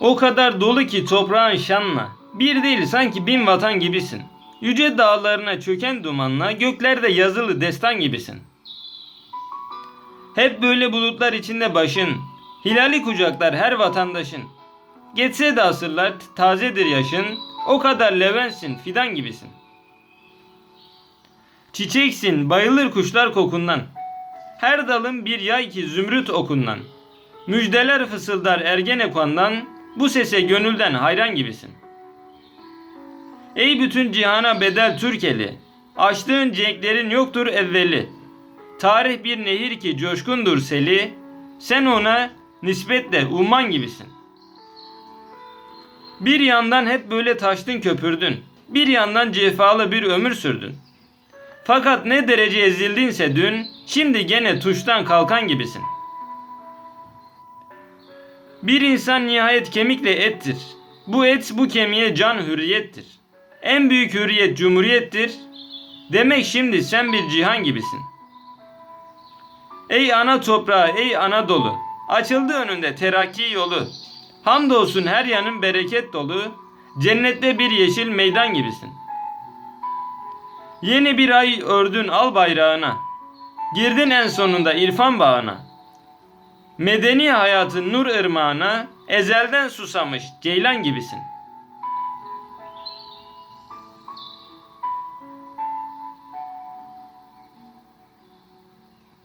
O kadar dolu ki toprağın şanla. Bir değil sanki bin vatan gibisin. Yüce dağlarına çöken dumanla göklerde yazılı destan gibisin. Hep böyle bulutlar içinde başın, hilali kucaklar her vatandaşın. Geçse de asırlar tazedir yaşın, o kadar levensin fidan gibisin. Çiçeksin bayılır kuşlar kokundan. Her dalın bir yay ki zümrüt okundan. Müjdeler fısıldar Ergenekon'dan, bu sese gönülden hayran gibisin. Ey bütün cihana bedel Türkeli, açtığın cenklerin yoktur evveli. Tarih bir nehir ki coşkundur seli, sen ona nispetle umman gibisin. Bir yandan hep böyle taştın köpürdün, bir yandan cefalı bir ömür sürdün. Fakat ne derece ezildinse dün, şimdi gene tuştan kalkan gibisin. Bir insan nihayet kemikle ettir. Bu et bu kemiğe can hürriyettir. En büyük hürriyet cumhuriyettir. Demek şimdi sen bir cihan gibisin. Ey ana toprağı, ey Anadolu. Açıldı önünde terakki yolu. Hamdolsun her yanın bereket dolu. Cennette bir yeşil meydan gibisin. Yeni bir ay ördün al bayrağına. Girdin en sonunda irfan bağına. Medeni hayatın nur ırmağına ezelden susamış ceylan gibisin.''